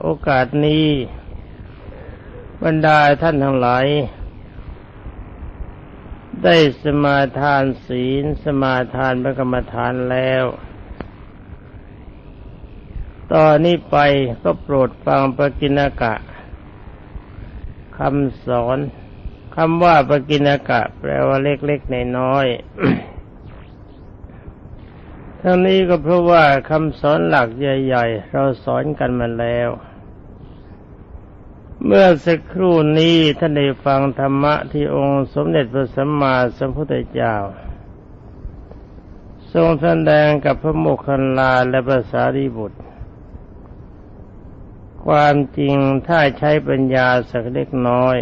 โอกาสนี้บรรดาท่านทั้งหลาย ได้สมาทานศีลสมาทานพระกรรมฐานแล้ว ตอนนี้ไปก็โปรดฟังปกิณกะคำสอนคำว่าปกิณกะ แปลว่าเล็กๆในน้อยๆ ทั้งนี้ก็เพราะว่าคำสอนหลักใหญ่ ๆ เราสอนกันมาแล้ว เมื่อสักครู่นี้ท่านได้ฟังธรรมะที่องค์สมเด็จพระสัมมาสัมพุทธเจ้า ทรงแสดงกับพระโมคคัลลาและภาษารีบุตร ความจริงถ้าใช้ปัญญาสักเล็กน้อย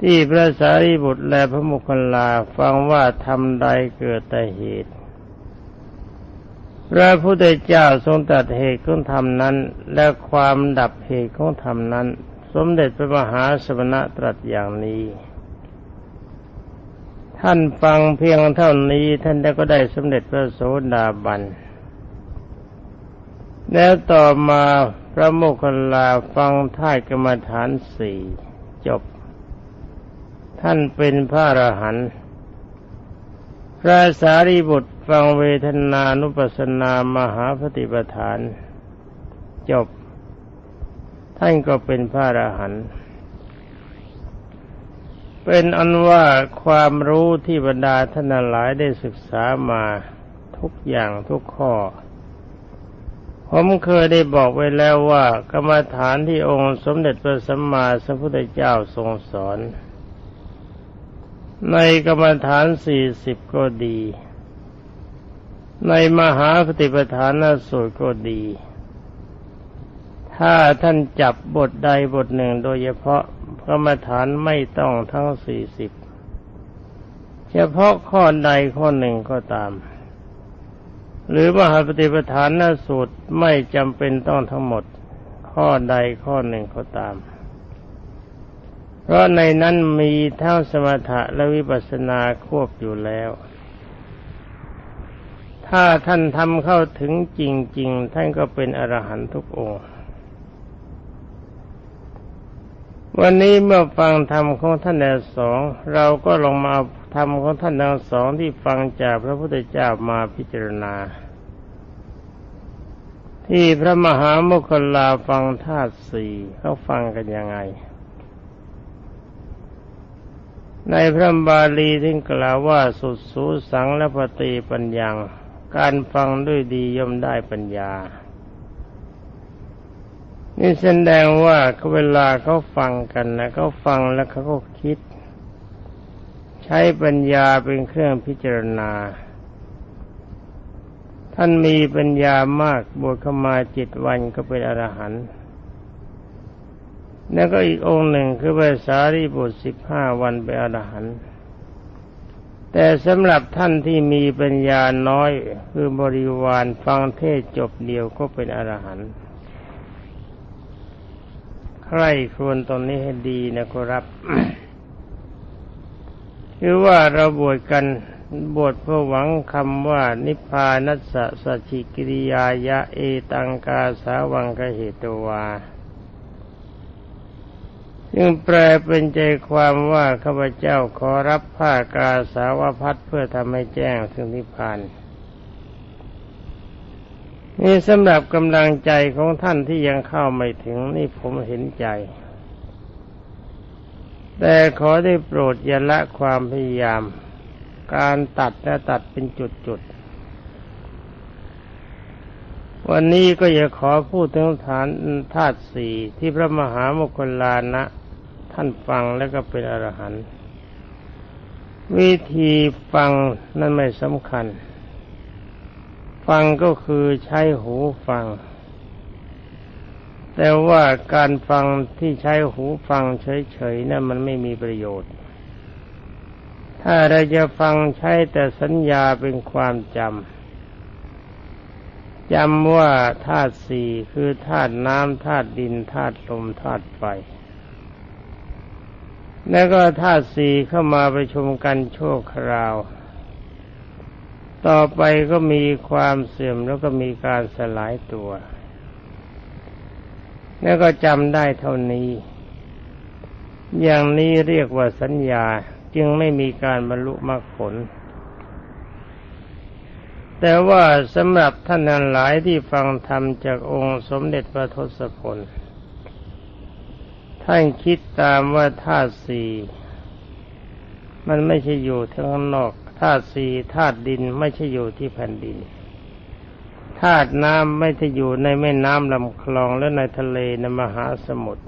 ที่พระสารีบุตรและพระโมคคัลลาฟังว่าทำใดเกิดแต่เหตุ พระพุทธเจ้าทรงตัดเหตุของธรรมนั้น และความดับเหตุของธรรมนั้น สมเด็จพระมหาสมณะตรัสอย่างนี้ ท่านฟังเพียงเท่านี้ท่านก็ได้สมเด็จพระโสดาบัน แล้วต่อมาพระโมคคัลลาฟังท่ายกรรมฐานสี่จบ ท่านเป็นพระอรหันต์พระสารีบุตรฟังเวทนานุปัสสนามหาปฏิปทาน จบ ท่านก็เป็นพระอรหันต์เป็นอันว่าความรู้ที่บรรดาท่านหลายได้ศึกษามาทุกอย่างทุกข้อ ผมเคยได้บอกไว้แล้วว่ากรรมฐานที่องค์สมเด็จพระสัมมาสัมพุทธเจ้าทรงสอน ในกรรมฐานสี่สิบก็ดี ในมหาปฏิปทานสูตรก็ดี ถ้าท่านจับบทใดบทหนึ่งโดยเฉพาะกรรมฐานไม่ต้องทั้งสี่สิบเฉพาะข้อใดข้อหนึ่งก็ตาม หรือมหาปฏิปทานนสูตรไม่จำเป็นต้องทั้งหมด ข้อใดข้อหนึ่งก็ตาม พราะในนั้นมีเทั้งสมถะและวิปัสสนาควบอยู่แล้ว ถ้าท่านทำเข้าถึงจริง ๆ ท่านก็เป็นอรหันตุกองค์ วันนี้เมื่อฟังธรรมของท่านแดสอง เราก็ลงมาธรรมของท่านทั้งสองที่ฟังจากพระพุทธเจ้ามาพิจารณา ที่พระมหาโมคคลาฟังธาตุสี่เขาฟังกันยังไง ในพระบาลีที่กล่าวว่าสุดสูสังและปฏิปัญญาการฟังด้วยดีย่อมได้ปัญญา นี่แสดงว่าเวลาเขาฟังกันนะเขาฟังแล้วเขาก็คิด ใช้ปัญญาเป็นเครื่องพิจารณา ท่านมีปัญญามากบวชเข้ามาจิตวันก็เป็นอรหันต์ แล้วก็อีกองค์หนึ่งคือพระสารีบุตรสิบห้าวันเป็นอรหันต์แต่สำหรับท่านที่มีปัญญาน้อยคือบริวารฟังเทศจบเดียวก็เป็นอรหันต์ใครควรตรงนี้ให้ดีนะครับคือว่าเราบวชกันบวชเพื่อหวังคำว่านิพพานัสสะสัจจิกิริยายะเอตังกาสาวังกเหตวา จึงแปลเป็นใจความว่าข้าพเจ้าขอรับผ้ากาสาวพัดเพื่อทำให้แจ้งถึงนิพพานนี่สำหรับกำลังใจของท่านที่ยังเข้าไม่ถึงนี่ผมเห็นใจ แต่ขอได้โปรดอย่าละความพยายาม การตัดและตัดเป็นจุดๆ วันนี้ก็อยากขอพูดถึงฐานธาตุสี่ที่พระมหาโมคลลานะ ท่านฟังแล้วก็เป็นอรหันต์วิธีฟังนั่นไม่สำคัญ ฟังก็คือใช้หูฟัง แต่ว่าการฟังที่ใช้หูฟังเฉยๆนั่นมันไม่มีประโยชน์ ถ้าเราจะฟังใช้แต่สัญญาเป็นความจำจำว่าธาตุสี่คือธาตุน้ำธาตุดินธาตุลมธาตุไฟ แล้วก็ธาตุสี่เข้ามาประชุมกันโชคราว ต่อไปก็มีความเสื่อมแล้วก็มีการสลายตัว แล้วก็จำได้เท่านี้ อย่างนี้เรียกว่าสัญญาจึงไม่มีการบรรลุมรรคผล แต่ว่าสำหรับท่านนั้นหลายที่ฟังธรรมจากองค์สมเด็จพระทศพล ท่านคิดตามว่าธาตุสี่มันไม่ใช่อยู่ทั้งนอกธาตุสี่ธาตุดินไม่ใช่อยู่ที่แผ่นดินธาตุน้ำไม่ใช่อยู่ในแม่น้ำลำคลองและในทะเลในมหาสมุทร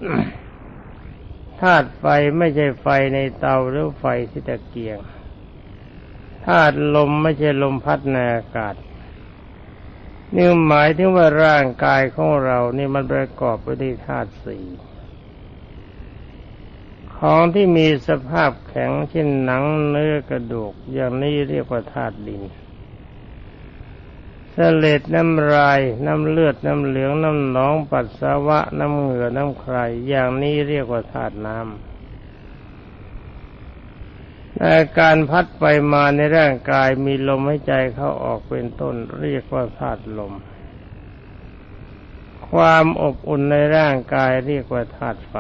ธาตุไฟไม่ใช่ไฟในเตาหรือไฟที่ตะเกียงธาตุลมไม่ใช่ลมพัดในอากาศนี่หมายถึงว่าร่างกายของเรานี่มันประกอบไปด้วยธาตุสี่ ของที่มีสภาพแข็งเช่นหนังเนื้อกระดูกอย่างนี้เรียกว่าธาตุดินเสลดน้ำลาย น้ำเลือด น้ำเหลือง น้ำหนอง ปัสสาวะ น้ำเหงื่อ น้ำใคร อย่างนี้เรียกว่าธาตุน้ำอาการพัดไปมาในร่างกายมีลมหายใจเข้าออกเป็นต้น เรียกว่าธาตุลม ความอบอุ่นในร่างกายเรียกว่าธาตุไฟ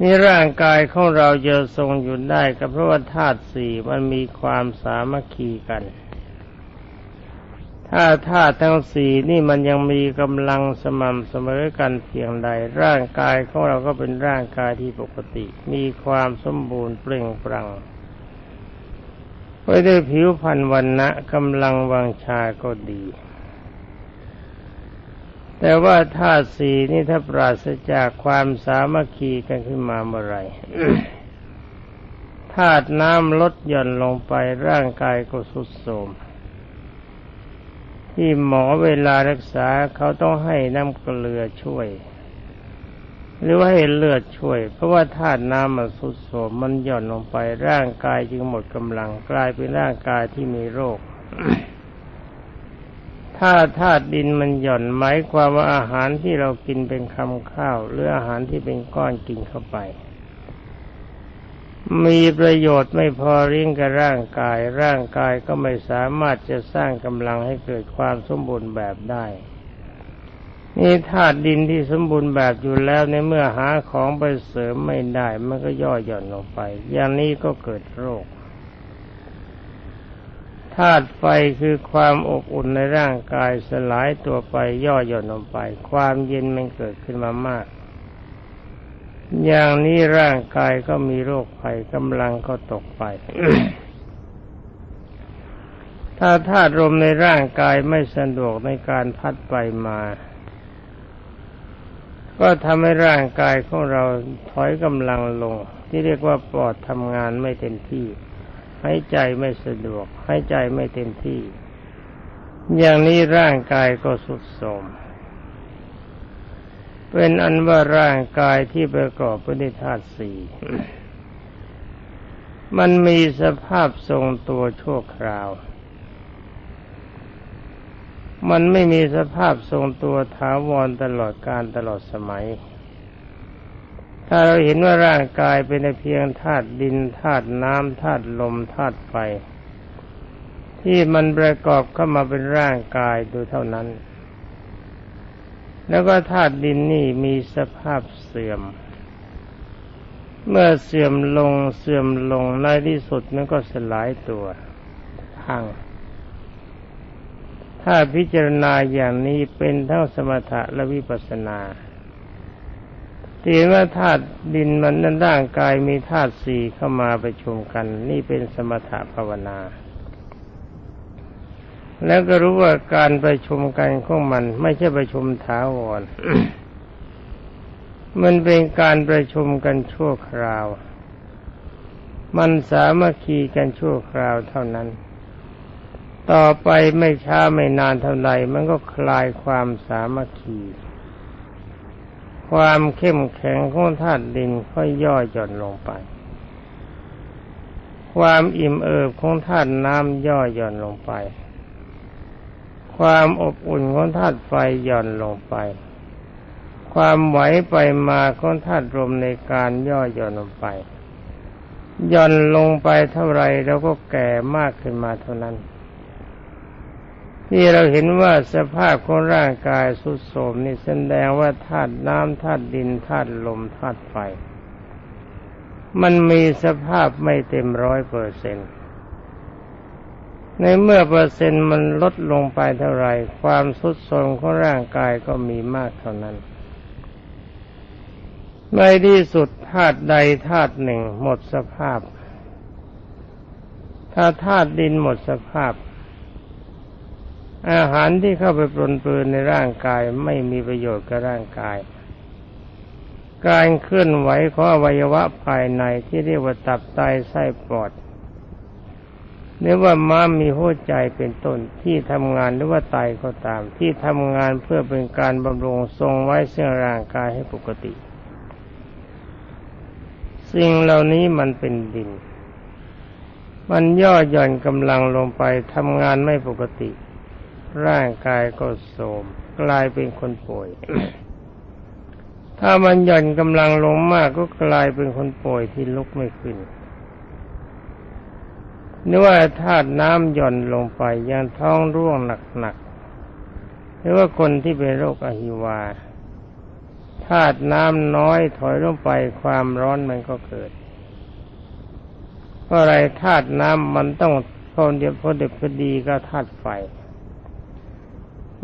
นี่ร่างกายของเราจะทรงอยู่ได้ก็เพราะว่าธาตุสี่มันมีความสามัคคีกัน ถ้าธาตุทั้งสี่นี่มันยังมีกำลังสม่ำเสมอกันเพียงใด ร่างกายของเราก็เป็นร่างกายที่ปกติ มีความสมบูรณ์เปล่งปลั่งไว้ด้วยผิวพรรณวันณะกำลังวังชาก็ดี แต่ว่าธาตุสี่นี่ถ้าปราศจากความสามัคคีกันขึ้นมาเมื่อไรธาตุน้ำลดหย่อนลงไปร่างกายก็สุดโทมที่หมอเวลารักษาเขาต้องให้น้ำเกลือช่วย หรือว่าให้เลือดช่วย เพราะว่าธาตุน้ำมันสุดโทมมันหย่อนลงไปร่างกายจึงหมดกำลังกลายเป็นร่างกายที่มีโรค ถ้าธาตุดินมันหย่อนหมายความว่าอาหารที่เรากินเป็นคำข้าว หรืออาหารที่เป็นก้อนกินเข้าไป มีประโยชน์ไม่พอเลี้ยงกับร่างกาย ร่างกายก็ไม่สามารถจะสร้างกำลังให้เกิดความสมบูรณ์แบบได้นี่ธาตุดินที่สมบูรณ์แบบอยู่แล้วในเมื่อหาของไปเสริมไม่ได้ มันก็ย่อหย่อนลงไป อย่างนี้ก็เกิดโรค ธาตุไฟคือความอบอุ่นในร่างกายสลายตัวไปย่อหย่อนลงไป ความเย็นมันเกิดขึ้นมามาก อย่างนี้ร่างกายก็มีโรคภัยกำลังก็ตกไป ถ้าธาตุลมในร่างกายไม่สะดวกในการพัดไปมา ก็ทำให้ร่างกายของเราถอยกำลังลง ที่เรียกว่าปอดทำงานไม่เต็มที่ หายใจไม่สะดวกหายใจไม่เต็มที่ อย่างนี้ร่างกายก็สุดโทมเป็นอันว่าร่างกายที่ประกอบไปด้วยธาตุสี่มันมีสภาพทรงตัวชั่วคราว มันไม่มีสภาพทรงตัวถาวรตลอดการตลอดสมัย ถ้าเราเห็นว่าร่างกายเป็นเพียงธาตุดินธาตุน้ำธาตุลมธาตุไฟ ที่มันประกอบเข้ามาเป็นร่างกายโดยเท่านั้น แล้วก็ธาตุดินนี่มีสภาพเสื่อม เมื่อเสื่อมลงเสื่อมลงในที่สุดมันก็สลายตัวพังถ้าพิจารณาอย่างนี้เป็นทั้งสมถะและวิปัสสนา ที่ว่าธาตุดินมันนั้นร่างกายมีธาตุสี่เข้ามาประชุมกัน นี่เป็นสมถะภาวนา แล้วก็รู้ว่าการประชุมกันของมันไม่ใช่ประชุมถาวรมันเป็นการประชุมกันชั่วคราว มันสามัคคีกันชั่วคราวเท่านั้น ต่อไปไม่ช้าไม่นานเท่าไหร่มันก็คลายความสามัคคี ความเข้มแข็งของธาตุดินค่อยย่อหย่อนลงไป ความอิ่มเอิบของธาตุน้ำย่อหย่อนลงไป ความอบอุ่นของธาตุไฟหย่อนลงไป ความไหวไปมาของธาตุลมในการย่อหย่อนลงไป ย่อนลงไปเท่าไรเราก็แก่มากขึ้นมาเท่านั้น ที่เราเห็นว่าสภาพของร่างกายสุดโทมนี่แสดงว่าธาตุน้ำธาตุดินธาตุลมธาตุไฟ มันมีสภาพไม่เต็มร้อยเปอร์เซ็นต์ในเมื่อเปอร์เซ็นต์มันลดลงไปเท่าไรความสุดโทมของร่างกายก็มีมากเท่านั้นในที่สุดธาตุใดธาตุหนึ่งหมดสภาพ ถ้าธาตุดินหมดสภาพ อาหารที่เข้าไปปรนเปื้อนในร่างกายไม่มีประโยชน์กับร่างกาย การเคลื่อนไหวของอวัยวะภายในที่เรียกว่าตับไตไส้ปอดหรือว่าม้ามีหัวใจเป็นต้นที่ทำงานหรือว่าไตก็ตาม ที่ทำงานเพื่อเป็นการบำรุงทรงไว้เสื่อร่างกายให้ปกติ สิ่งเหล่านี้มันเป็นดิน มันย่อหย่อนกำลังลงไปทำงานไม่ปกติ ร่างกายก็โทรมกลายเป็นคนป่วย ถ้ามันหย่อนกำลังลงมากก็กลายเป็นคนป่วยที่ลุกไม่ขึ้นนึกว่าธาตุน้ำหย่อนลงไปยังท้องร่วงหนักๆหรือว่าคนที่เป็นโรคอหิวาธาตุน้ำน้อยถอยลงไปความร้อนมันก็เกิด เพราะอะไรธาตุน้ำมันต้องพอเดียวพอเด็ดพอดีก็ธาตุไฟ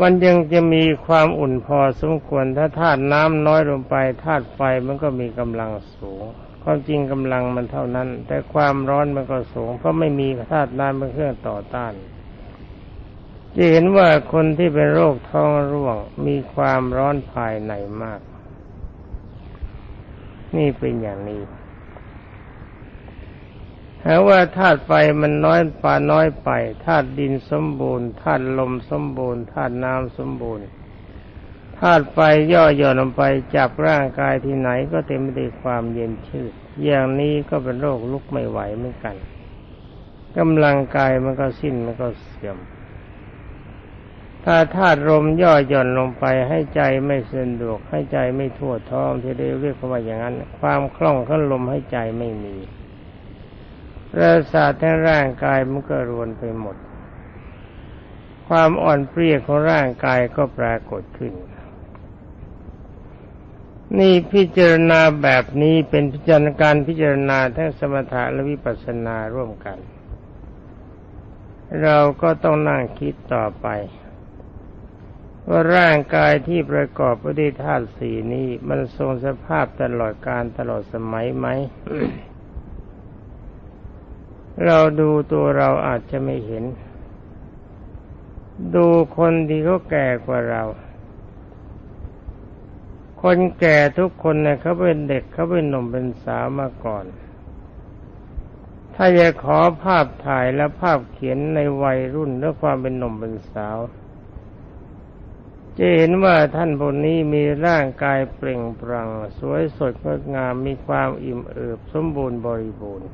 มันยังจะมีความอุ่นพอสมควรถ้าธาตุน้ำน้อยลงไปธาตุไฟมันก็มีกำลังสูง ความจริงกำลังมันเท่านั้น แต่ความร้อนมันก็สูง เพราะไม่มีธาตุน้ำเป็นเครื่องต่อต้านจะเห็นว่าคนที่เป็นโรคท้องร่วงมีความร้อนภายในมาก นี่เป็นอย่างนี้ หาว่าธาตุไฟมันน้อยปาน้อยไปธาตุดินสมบูรณ์ธาตุลมสมบูรณ์ธาตุน้ำสมบูรณ์ธาตุไฟย่อหย่อนลงไปจับร่างกายที่ไหนก็เต็มไปด้วยความเย็นชืดอย่างนี้ก็เป็นโรคลุกไม่ไหวเหมือนกันกำลังกายมันก็สิ้นมันก็เสื่อม ถ้าธาตุลมย่อหย่อนลงไปให้ใจไม่สะดวกให้ใจไม่ทั่วท้องที่เรียกว่าอย่างนั้น ความคล่องขั้นลมให้ใจไม่มี ประสาททั้งร่างกายมันก็รวนไปหมด ความอ่อนเปรี้ยของร่างกายก็ปรากฏขึ้น นี่พิจารณาแบบนี้เป็นพิจารณาการพิจารณาทั้งสมถะและวิปัสสนาร่วมกัน เราก็ต้องนั่งคิดต่อไปว่าร่างกายที่ประกอบไปด้วยธาตุสี่นี้ มันทรงสภาพตลอดการตลอดสมัยไหม เราดูตัวเราอาจจะไม่เห็น ดูคนที่เขาแก่กว่าเรา คนแก่ทุกคนเนี่ยเขาเป็นเด็กเขาเป็นหนุ่มเป็นสาวมาก่อน ถ้าจะขอภาพถ่ายและภาพเขียนในวัยรุ่นและความเป็นหนุ่มเป็นสาว จะเห็นว่าท่านบนนี้มีร่างกายเปล่งปลั่งสวยสดงดงามมีความอิ่มเอิบสมบูรณ์บริบูรณ์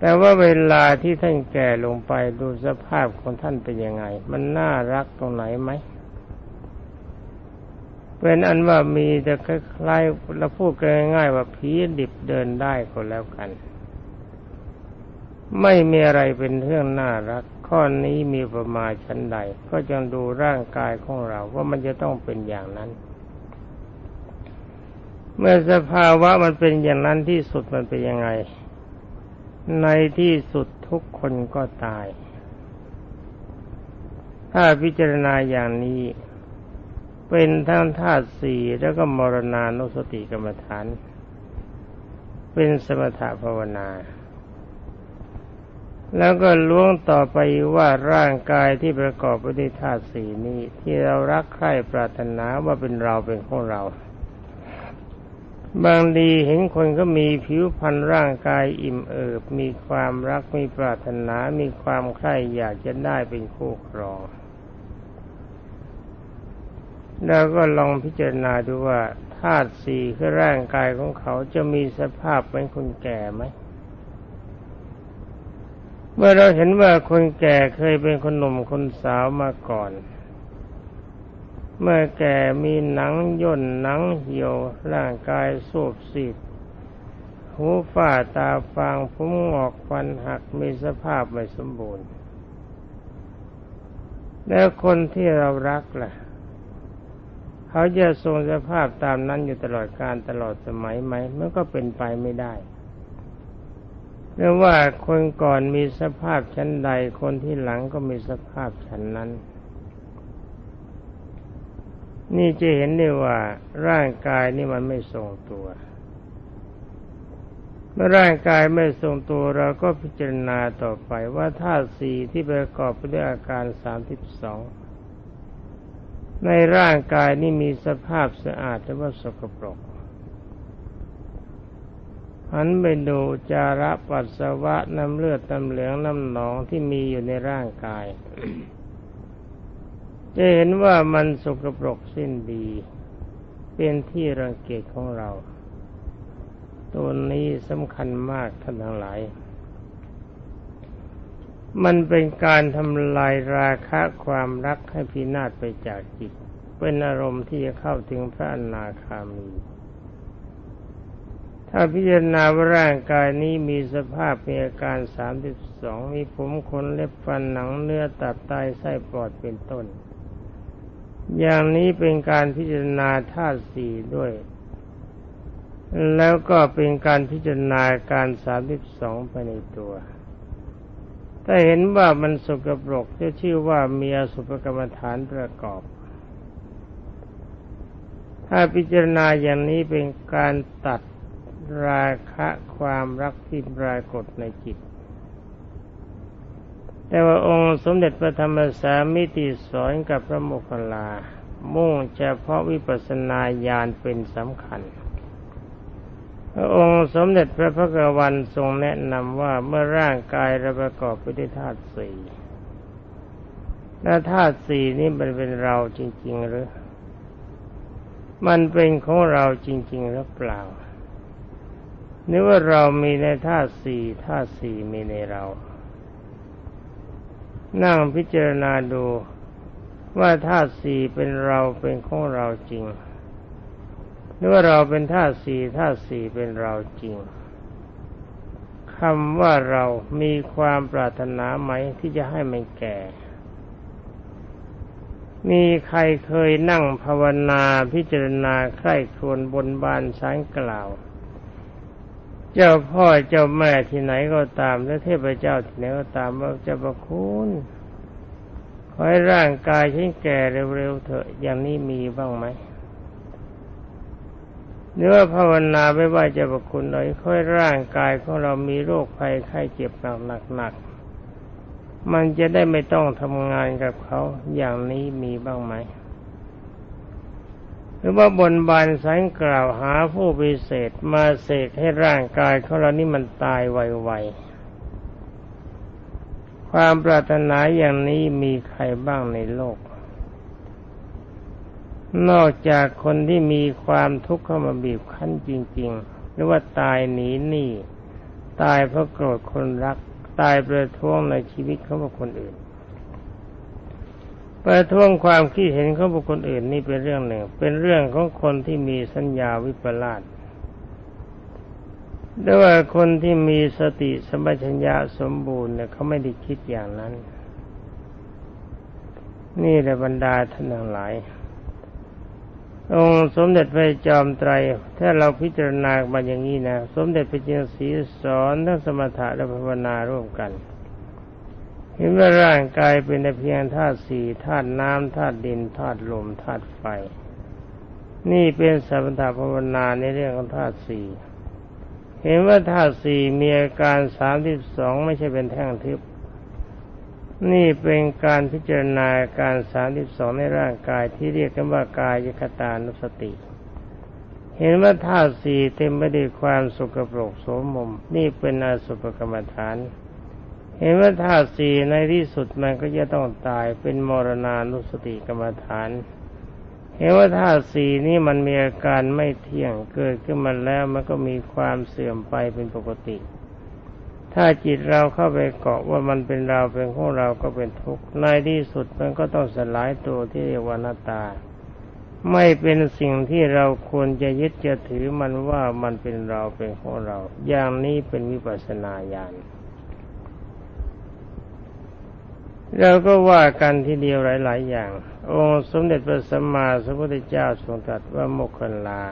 แต่ว่าเวลาที่ท่านแก่ลงไปดูสภาพของท่านเป็นยังไง มันน่ารักตรงไหนไหมเป็นอันว่ามีแต่คล้ายๆเราพูดง่ายๆว่าผีดิบเดินได้ก็แล้วกัน ไม่มีอะไรเป็นเรื่องน่ารัก ข้อนี้มีประมาณชั้นใด ก็จงดูร่างกายของเราว่ามันจะต้องเป็นอย่างนั้น เมื่อสภาวะมันเป็นอย่างนั้นที่สุดมันเป็นยังไง ในที่สุดทุกคนก็ตาย ถ้าพิจารณาอย่างนี้ เป็นทั้งธาตุสี่แล้วก็มรณานุสติกรรมฐาน เป็นสมถะภาวนา แล้วก็ล้วงต่อไปว่าร่างกายที่ประกอบไปด้วยธาตุสี่นี้ ที่เรารักใคร่ปรารถนาว่าเป็นเราเป็นของเรา บางดีเห็นคนก็มีผิวพรรณร่างกายอิ่มเอิบ มีความรักมีปรารถนา มีความใคร่อยากจะได้เป็นคู่ครอง แล้วก็ลองพิจารณาดูว่าธาตุสี่คือร่างกายของเขาจะมีสภาพเป็นคนแก่ไหม เมื่อเราเห็นว่าคนแก่เคยเป็นคนหนุ่มคนสาวมาก่อน เมื่อแก่มีหนังย่นหนังเหี่ยวร่างกายสูบสีดหูฝ้าตาฟางผมงอกฟันหักมีสภาพไม่สมบูรณ์ แล้วคนที่เรารักล่ะ เขาจะทรงสภาพตามนั้นอยู่ตลอดการตลอดสมัยไหมมันก็เป็นไปไม่ได้เรื่องว่าคนก่อนมีสภาพชั้นใดคนที่หลังก็มีสภาพชั้นนั้น นี่จะเห็นได้ว่าร่างกายนี่มันไม่ทรงตัว เมื่อร่างกายไม่ทรงตัวเราก็พิจารณาต่อไปว่าธาตุสี่ที่ประกอบไปด้วยอาการสามสิบสองในร่างกายนี่มีสภาพสะอาดหรือว่าสกปรกหันไปดูจาระปัสสาวะน้ำเลือดน้ำเหลืองน้ำหนองที่มีอยู่ในร่างกาย จะเห็นว่ามันสกปรกสิ้นดี เป็นที่รังเกียจของเรา ตัวนี้สำคัญมากท่านทั้งหลาย มันเป็นการทำลายราคะความรักให้พินาศไปจากจิต เป็นอารมณ์ที่จะเข้าถึงพระอนาคามีถ้าพิจารณาว่าร่างกายนี้มีสภาพมีอาการสามสิบสองมีผมขนเล็บฟันหนังเนื้อตับไตไส้ปอดเป็นต้น อย่างนี้เป็นการพิจารณาธาตุสี่ด้วย แล้วก็เป็นการพิจารณาการสามสิบสองไปในตัว ถ้าเห็นว่ามันสกปรกจะชื่อว่ามีอสุภกรรมฐานประกอบ ถ้าพิจารณาอย่างนี้เป็นการตัดราคะความรักที่ปรากฏในจิต แต่ว่าองค์สมเด็จพระธรรมสามิติสอนกับพระโมคคัลลา มุ่งเฉพาะวิปัสสนาญาณเป็นสำคัญ พระองค์สมเด็จพระพุทธวันทรงแนะนำว่าเมื่อร่างกายเราประกอบไปด้วยธาตุสี่และธาตุสี่นี้มันเป็นเราจริง ๆ หรือ มันเป็นของเราจริง ๆ หรือเปล่านึกว่าเรามีในธาตุสี่ธาตุสี่มีในเรา นั่งพิจารณาดูว่าธาตุสี่เป็นเราเป็นของเราจริงนึกว่าเราเป็นธาตุสี่ธาตุสี่เป็นเราจริงคำว่าเรามีความปรารถนาไหมที่จะให้มันแก่ มีใครเคยนั่งภาวนาพิจารณาใคร่ครวญบนบานสารกล่าว เจ้าพ่อเจ้าแม่ที่ไหนก็ตาม และเทพเจ้าที่ไหนก็ตามว่าจะประคุณขอให้ร่างกายฉันแก่เร็วๆเถอะอย่างนี้มีบ้างไหมเนื้อภาวนาไม่ว่าจะประคุณหน่อยค่อยร่างกายของเรามีโรคภัยไข้เจ็บหนักๆมันจะได้ไม่ต้องทำงานกับเขาอย่างนี้มีบ้างไหม หรือว่าบนบานสังกล่าวหาผู้พิเศษมาเสกให้ร่างกายของเรานี่มันตายไวๆ ความปรารถนาอย่างนี้มีใครบ้างในโลก นอกจากคนที่มีความทุกข์เข้ามาบีบคั้นจริง ๆ หรือว่าตายหนีหนี้ตายเพราะโกรธคนรัก ตายประท้วงในชีวิตของคนอื่น ประท้วงความคิดเห็นของบุคคลอื่นนี่เป็นเรื่องหนึ่ง เป็นเรื่องของคนที่มีสัญญาวิปลาสแต่ว่าคนที่มีสติสมัชัญญาสมบูรณ์เนี่ยเขาไม่ได้คิดอย่างนั้น นี่แหละบรรดาท่านทั้งหลาย องค์สมเด็จพระจอมไตร ถ้าเราพิจารณามาอย่างนี้นะ สมเด็จพระจินสีสอนทั้งสมถะและภาวนาร่วมกัน เห็นว่าร่างกายเป็นเพียงธาตุสี่ธาตุน้ำธาตุดินธาตุลมธาตุไฟ นี่เป็นสัมปทาภาวนาในเรื่องของธาตุสี่เห็นว่าธาตุสี่มีอาการสามที่สองไม่ใช่เป็นแท่งทึบนี่เป็นการพิจารณาการสามที่สองในร่างกายที่เรียกกันว่ากายยคตานุสติ เห็นว่าธาตุสี่เต็มไปด้วยความสุกปรกโสมม นี่เป็นอสุภกรรมฐาน เห็นว่าธาตุสี่ในที่สุดมันก็จะต้องตายเป็นมรณานุสติกรรมฐาน เห็นว่าธาตุสี่นี้มันมีอาการไม่เที่ยงเกิดขึ้นมาแล้วมันก็มีความเสื่อมไปเป็นปกติ ถ้าจิตเราเข้าไปเกาะว่ามันเป็นเราเป็นของเราก็เป็นทุกข์ในที่สุดมันก็ต้องสลายตัวที่เรียกว่านาตา ไม่เป็นสิ่งที่เราควรจะยึดจะถือมันว่ามันเป็นเราเป็นของเรา อย่างนี้เป็นวิปัสสนาญาณ เราก็ว่ากันทีเดียวหลาย ๆ อย่าง องค์สมเด็จพระสัมมาสัมพุทธเจ้าทรงตรัสว่าโมคคลา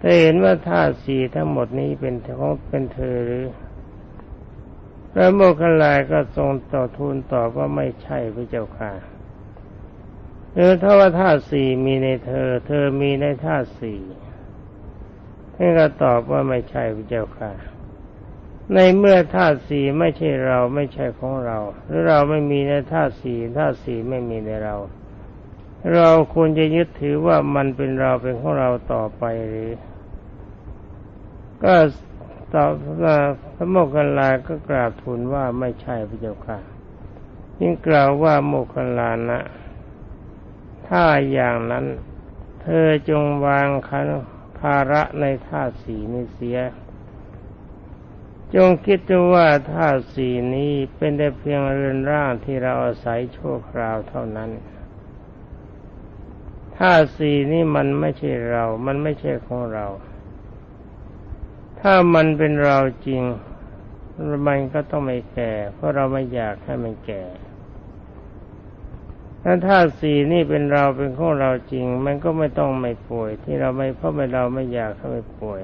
ถ้าเห็นว่าธาตุสี่ทั้งหมดนี้เป็นของเป็นเธอหรือพระโมคคัลลาก็ทรงต่อทูลตอบว่าไม่ใช่พระเจ้าค่ะหรือถ้าว่าธาตุสี่มีในเธอ เธอมีในธาตุสี่ท่านก็ตอบว่าไม่ใช่พระเจ้าค่ะ ในเมื่อธาตุสี่ไม่ใช่เราไม่ใช่ของเรา หรือเราไม่มีในธาตุสี่ธาตุสี่ไม่มีในเรา เราควรจะยึดถือว่ามันเป็นเราเป็นของเราต่อไปหรือ ก็ตอบว่าพระโมคคัลลาก็กราบทูลว่าไม่ใช่พระเจ้าค่ะยิ่งกล่าวว่าโมคคัลลานะ ถ้าอย่างนั้น เธอจงวางคันภาระในธาตุสีนี้เสีย จงคิดดูว่าธาตุสีนี้เป็นแต่เพียงเรือนร่างที่เราอาศัยชั่วคราวเท่านั้นธาตุสีนี้มันไม่ใช่เรา มันไม่ใช่ของเรา ถ้ามันเป็นเราจริง มันก็ต้องไม่แก่ เพราะเราไม่อยากให้มันแก่ถ้าธาตุสี่นี่เป็นเราเป็นของเราจริง มันก็ไม่ต้องไม่ป่วย ที่เราไม่เพราะไม่เราไม่อยากให้มันป่วย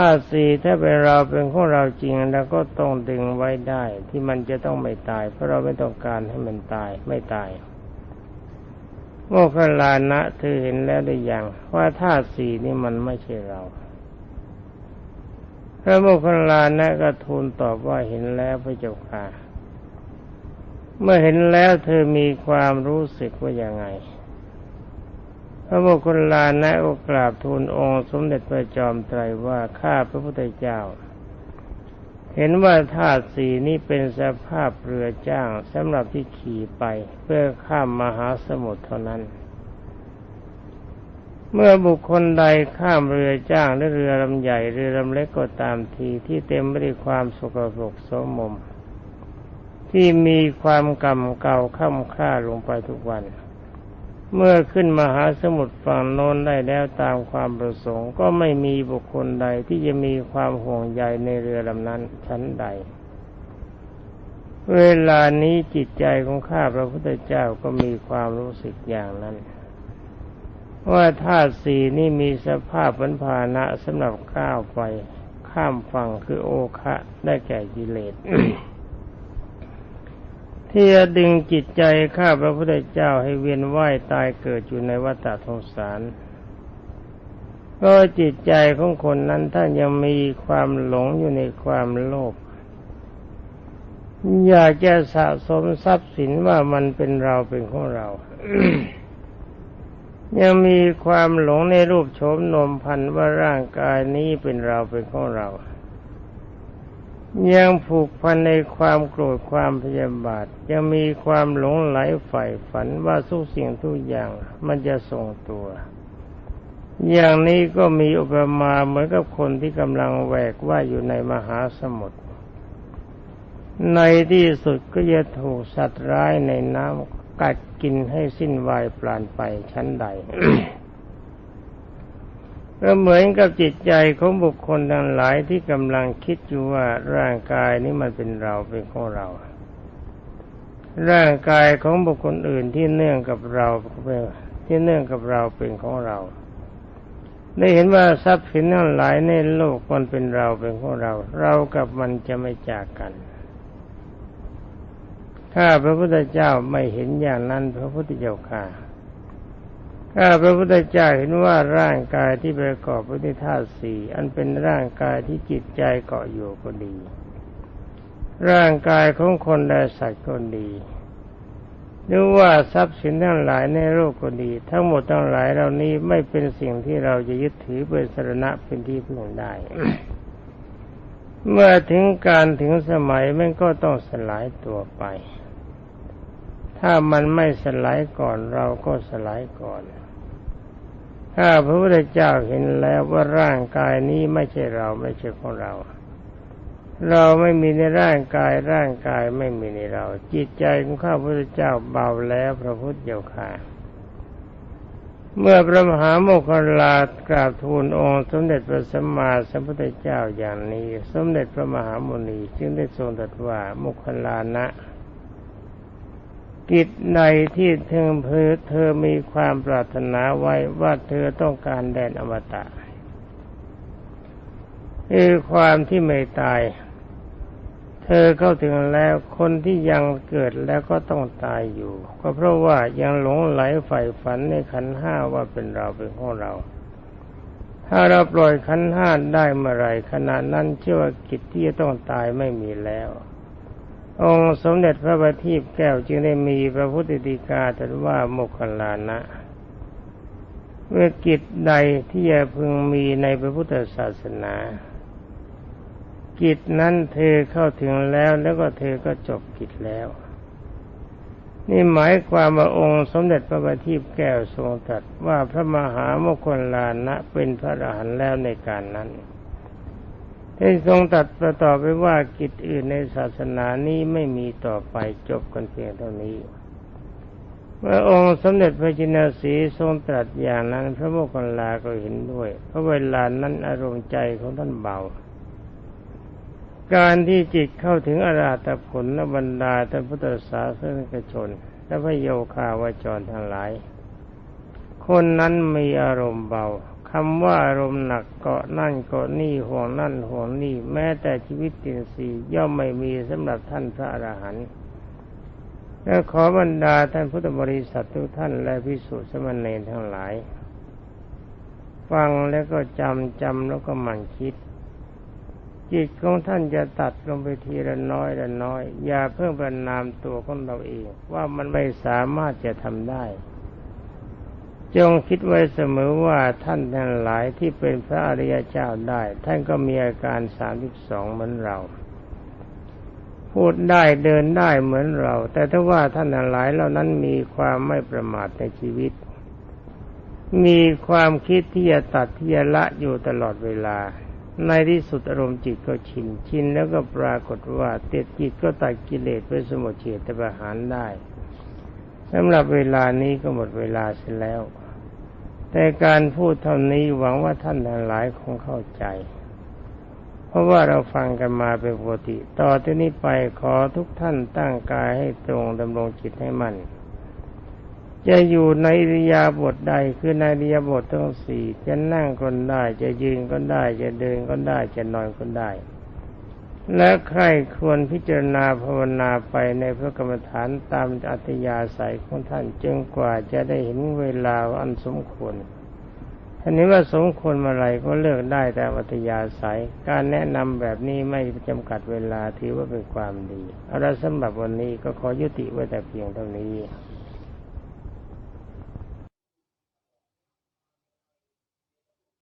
ธาตุสี่ถ้าเป็นเราเป็นของเราจริงเราก็ต้องดึงไว้ได้ ที่มันจะต้องไม่ตาย เพราะเราไม่ต้องการให้มันตายไม่ตายโมคคลานะเธอเห็นแล้วหรือยังว่าธาตุสี่นี่มันไม่ใช่เราพระโมคคัลลานะก็ทูลตอบว่าเห็นแล้วพระเจ้าค่ะ เมื่อเห็นแล้วเธอมีความรู้สึกว่าอย่างไง พระโมคคัลลานะก็กราบทูลองค์สมเด็จพระจอมไตรว่าข้าพระพุทธเจ้า เห็นว่าธาตุสีนี้เป็นสภาพเรือจ้างสำหรับที่ขี่ไปเพื่อข้ามมหาสมุทรเท่านั้น เมื่อบุคคลใดข้ามเรือจ้างหรือเรือลำใหญ่เรือลำเล็กก็ตามทีที่เต็มไปด้วยความสกปรกโสมม ที่มีความกรรมเก่าค่ำค่าลงไปทุกวัน เมื่อขึ้นมาหาสมุทรฝั่งโน้นได้แล้วตามความประสงค์ ก็ไม่มีบุคคลใดที่จะมีความห่วงใยในเรือลำนั้นชั้นใด เวลานี้จิตใจของข้าพระพุทธเจ้าก็มีความรู้สึกอย่างนั้น ว่าธาตุสีนี่มีสภาพเหมือนภาณะสำหรับก้าวไป ข้ามฝั่งคือโอคะได้แก่กิเลส ที่จะดึงจิตใจข้าพระพุทธเจ้าให้เวียนว่ายตายเกิดอยู่ในวัฏสงสารก็จิตใจของคนนั้นท่านยังมีความหลงอยู่ในความโลภอยากจะสะสมทรัพย์สินว่ามันเป็นเราเป็นของเรา ยังมีความหลงในรูปโฉมนมพันว่าร่างกายนี้เป็นเราเป็นของเรา ยังผูกพันในความโกรธความพยาบาท ยังมีความหลงไหลใฝ่ฝันว่าทุกสิ่งทุกอย่างมันจะส่งตัว อย่างนี้ก็มีอุปมาเหมือนกับคนที่กำลังแหวกว่าอยู่ในมหาสมุทรในที่สุดก็จะถูกสัตว์ร้ายในน้ำกัดกินให้สิ้นวายปราณไปชั้นใด ก็เหมือนกับจิตใจของบุคคลทั้งหลายที่กำลังคิดอยู่ว่าร่างกายนี้มันเป็นเราเป็นของเรา ร่างกายของบุคคลอื่นที่เนื่องกับเราที่เนื่องกับเราเป็นของเรา ได้เห็นว่าทรัพย์สินทั้งหลายในโลกมันเป็นเราเป็นของเรา เรากับมันจะไม่จากกัน ถ้าพระพุทธเจ้าไม่เห็นอย่างนั้นพระพุทธเจ้าค่ะ ถ้าพระพุทธเจ้าเห็นว่าร่างกายที่ประกอบด้วยธาตุสี่อันเป็นร่างกายที่จิตใจเกาะอยู่ก็ดี ร่างกายของคนและสัตว์ก็ดีหรือว่าทรัพย์สินทั้งหลายในโลกก็ดี ทั้งหมดทั้งหลายเหล่านี้ไม่เป็นสิ่งที่เราจะยึดถือเป็นสรณะเป็นที่พึ่งได้ เมื่อถึงการถึงสมัยมันก็ต้องสลายตัวไป ถ้ามันไม่สลายก่อนเราก็สลายก่อน ถ้าพระพุทธเจ้าเห็นแล้วว่าร่างกายนี้ไม่ใช่เราไม่ใช่ของเรา เราไม่มีในร่างกายร่างกายไม่มีในเรา จิตใจของข้าพระพุทธเจ้าเบาแล้วพระพุทธเจ้าค่ะเมื่อพระมหาโมคคลากราบทูลองค์สมเด็จพระสัมมาสัมพุทธเจ้าอย่างนี้ สมเด็จพระมหามุนีจึงได้ทรงตรัสว่าโมคคลานะ กิจใดที่เธอเพือเธอมีความปรารถนาไว้ว่าเธอต้องการแดนอมตะคือความที่ไม่ตาย เธอเข้าถึงแล้วคนที่ยังเกิดแล้วก็ต้องตายอยู่ ก็เพราะว่ายังหลงไหลใฝ่ฝันในขันห้าว่าเป็นเราเป็นของเรา ถ้าเราปล่อยขันห้าได้เมื่อไรขณะนั้นเชื่อว่ากิจที่จะต้องตายไม่มีแล้ว องค์สมเด็จพระบัณฑิตแก้วจึงได้มีพระพุทธดีกาตรัสว่าโมคคลานะเมื่อกิจใดที่จะพึงมีในพระพุทธศาสนา กิจนั้นเธอเข้าถึงแล้วแล้วก็เธอก็จบกิจแล้ว นี่หมายความว่าองค์สมเด็จพระบัณฑิตแก้วทรงตรัสว่าพระมหาโมคคลานะเป็นพระอรหันต์แล้วในการนั้น ได้ทรงตัดประต่อไปว่ากิจอื่นในศาสนานี้ไม่มีต่อไปจบกันเพียงเท่านี้เมื่อองค์สมเด็จพระจินสีทรงตรัสอย่างนั้น พระโมคคัลลาก็เห็นด้วย เพราะเวลานั้นอารมณ์ใจของท่านเบา การที่จิตเข้าถึงอราตผลนบรรดาท่านพุทธศาสนิกชน และพระโยคาวาจรทั้งหลาย คนนั้นมีอารมณ์เบา คำว่าอารมณ์หนักเกาะนั่นเกาะนี่ห่วงนั่นห่วงนี่ แม้แต่ชีวิตตินสีย่อมไม่มีสำหรับท่านพระอรหันต์และขอบรรดาท่านพุทธบริษัททุกท่านและพิสุทธิสมณีทั้งหลาย ฟังแล้วก็จำจำแล้วก็มันคิด จิตของท่านจะตัดลงไปทีละน้อยละน้อย อย่าเพิ่งประนามตัวของเราเองว่ามันไม่สามารถจะทำได้ จงคิดไว้เสมอว่าท่านทั้งหลายที่เป็นพระอริยเจ้าได้ ท่านก็มีอาการสามสิบสองเหมือนเรา พูดได้เดินได้เหมือนเรา แต่ถ้าว่าท่านทั้งหลายเหล่านั้นมีความไม่ประมาทในชีวิต มีความคิดที่จะตัดที่จะละอยู่ตลอดเวลา ในที่สุดอารมณ์จิตก็ชินชินแล้วก็ปรากฏว่าเต็ดจิตก็ตัดกิเลสไปสมุทเฉตประหารได้ สำหรับเวลานี้ก็หมดเวลาเสียแล้ว แต่การพูดเท่านี้หวังว่าท่านทั้งหลายคงเข้าใจ เพราะว่าเราฟังกันมาเป็นปกติ ต่อที่นี้ไปขอทุกท่านตั้งกายให้ตรงดำรงจิตให้มั่นจะอยู่ในริยาบทใดคือในริยาบททั้งสี่จะนั่งก็ได้ จะยืนก็ได้ จะเดินก็ได้ จะนอนก็ได้ และใครควรพิจารณาภาวนาไปในพระกรรมฐานตามอัตยาศัยของท่านจึงกว่าจะได้เห็นเวลาอันสมควรท่านี้ว่าสมควรเมื่อไรก็เลือกได้แต่อัตยาศัย การแนะนำแบบนี้ไม่จำกัดเวลาถือว่าเป็นความดีเอาละสำหรับวันนี้ก็ขอยุติไว้แต่เพียงเท่านี้